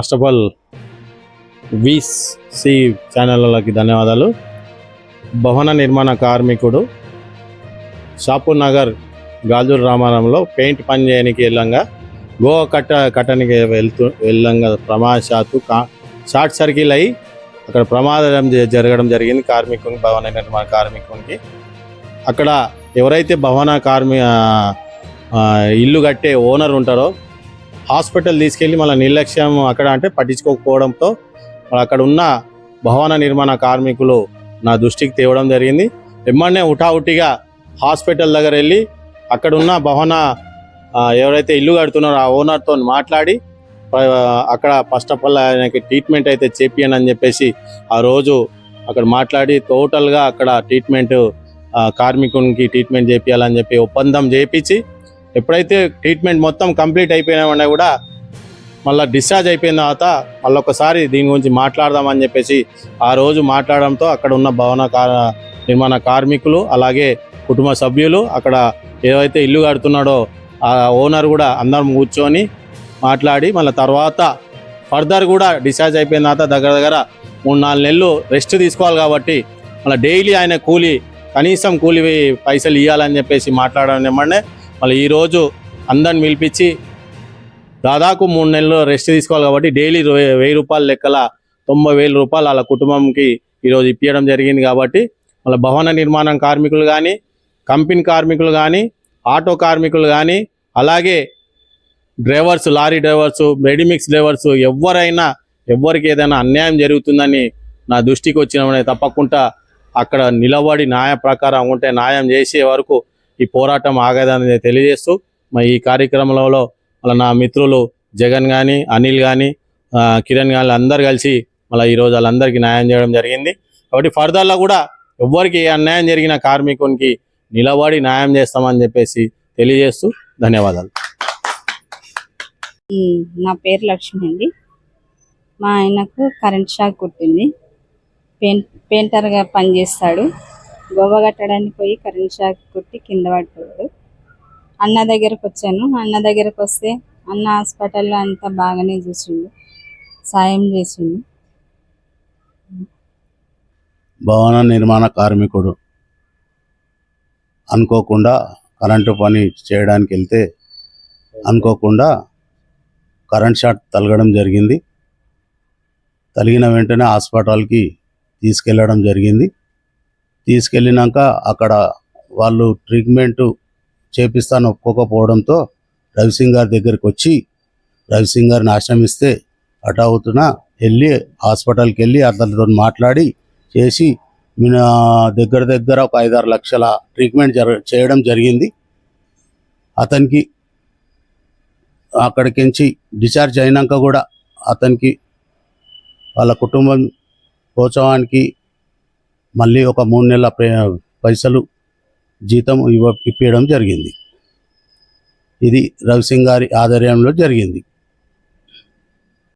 First of all వీస్ సి ఛానళ్ళకి ధన్యవాదాలు. భవన నిర్మాణ కార్మికుడు షాపూర్ నగర్ గాజూర్ రామారంలో పెయింట్ పని చేయడానికి వెళ్ళంగా గోవా కట్ట కట్టనికి వెళ్తూ వెళ్ళంగా ప్రమాదశాత్తు కా షార్ట్ సర్కిల్ అయ్యి అక్కడ ప్రమాదం జ- జరగడం జరిగింది కార్మికునికి భవన నిర్మాణ కార్మికునికి. అక్కడ ఎవరైతే భవన కార్మి ఇల్లు కట్టే ఓనర్ ఉంటారో హాస్పిటల్ తీసుకెళ్ళి మళ్ళీ నిర్లక్ష్యం అక్కడ అంటే పట్టించుకోకపోవడంతో మరి అక్కడ ఉన్న భవన నిర్మాణ కార్మికులు నా దృష్టికి తేవడం జరిగింది. ఎమ్మనే ఉటావుటిగా హాస్పిటల్ దగ్గర వెళ్ళి అక్కడున్న భవన ఎవరైతే ఇల్లు కడుతున్నారో ఆ ఓనర్తో మాట్లాడి అక్కడ ఫస్ట్ ఆఫ్ ఆల్ ఆయనకి ట్రీట్మెంట్ అయితే చేపియను అని చెప్పేసి ఆ రోజు అక్కడ మాట్లాడి టోటల్గా అక్కడ ట్రీట్మెంట్ కార్మికునికి ట్రీట్మెంట్ చేపియాలని చెప్పి ఒప్పందం చేపించి ఎప్పుడైతే ట్రీట్మెంట్ మొత్తం కంప్లీట్ అయిపోయినామన్నా కూడా మళ్ళీ డిశ్చార్జ్ అయిపోయిన తర్వాత మళ్ళీ ఒకసారి దీని గురించి మాట్లాడదామని చెప్పేసి ఆ రోజు మాట్లాడడంతో అక్కడ ఉన్న భవన నిర్మాణ కార్మికులు అలాగే కుటుంబ సభ్యులు అక్కడ ఏవైతే ఇల్లు కడుతున్నాడో ఆ ఓనర్ కూడా అందరం కూర్చొని మాట్లాడి మళ్ళీ తర్వాత ఫర్దర్ కూడా డిశ్చార్జ్ అయిపోయిన తర్వాత దగ్గర దగ్గర మూడు నాలుగు నెలలు రెస్ట్ తీసుకోవాలి కాబట్టి మళ్ళీ డైలీ ఆయన కూలి కనీసం కూలి పైసలు ఇవ్వాలని చెప్పేసి మాట్లాడడం ఏమన్నా మళ్ళీ ఈరోజు అందరిని పిలిపించి దాదాపు మూడు నెలలు రెస్ట్ తీసుకోవాలి కాబట్టి డైలీ వెయ్యి రూపాయల లెక్కల తొంభై వేల రూపాయలు వాళ్ళ కుటుంబంకి ఈరోజు ఇప్పించడం జరిగింది కాబట్టి మళ్ళీ భవన నిర్మాణం కార్మికులు కానీ కంపెనీ కార్మికులు కానీ ఆటో కార్మికులు కానీ అలాగే drivers lorry drivers readymix drivers ఎవరైనా ఎవరికి ఏదైనా అన్యాయం జరుగుతుందని నా దృష్టికి వచ్చిన తప్పకుండా అక్కడ నిలబడి న్యాయ ప్రకారం ఉంటే న్యాయం చేసే వరకు ఈ పోరాటం ఆగదని తెలియజేస్తూ మరి ఈ కార్యక్రమంలో మళ్ళీ నా మిత్రులు జగన్ కానీ అనిల్ కానీ కిరణ్ కానీ అందరు కలిసి మళ్ళీ ఈరోజు వాళ్ళందరికీ న్యాయం చేయడం జరిగింది. కాబట్టి ఫర్దర్లో కూడా ఎవ్వరికి అన్యాయం జరిగిన కార్మికునికి నిలబడి న్యాయం చేస్తామని చెప్పేసి తెలియజేస్తూ ధన్యవాదాలు. నా పేరు లక్ష్మి అండి. మా ఆయనకు కరెంట్ షాక్ కొట్టింది. పెయింట్ పెయింటర్గా పనిచేస్తాడు. గోవ కట్టడానికి పోయి కరెంట్ షాక్ కొట్టి కింద పడిపోయాడు అన్న దగ్గరకు వచ్చాను. అన్న దగ్గరకు వస్తే అన్న హాస్పిటల్లో అంతా బాగానే చూసిండు. సాయం చేసిండు. భవన నిర్మాణ కార్మికుడు. అనుకోకుండా కరెంటు పని చేయడానికి వెళ్తే అనుకోకుండా కరెంట్ షాట్ తలగడం జరిగింది. తలిగిన వెంటనే హాస్పిటల్కి తీసుకెళ్ళడం జరిగింది. తీసుకెళ్ళినాక అక్కడ వాళ్ళు ట్రీట్మెంట్ చేపిస్తాను ఒప్పుకోకపోవడంతో రవిసింగ్ గారి దగ్గరికి వచ్చి రవిసింగ్ గారిని ఆశ్రమిస్తే అటవుతున్న వెళ్ళి హాస్పిటల్కి వెళ్ళి అతనితో మాట్లాడి చేసి దగ్గర దగ్గర ఒక ఐదారు లక్షల ట్రీట్మెంట్ జర చేయడం జరిగింది. అతనికి అక్కడికించి డిశ్చార్జ్ అయినాక కూడా అతనికి వాళ్ళ కుటుంబం ప్రోత్సాహానికి మళ్ళీ ఒక మూడు నెలల పైసలు జీతం ఇవ్వ ఇప్పించడం జరిగింది. ఇది రవిసింగ్ గారి ఆధ్వర్యంలో జరిగింది.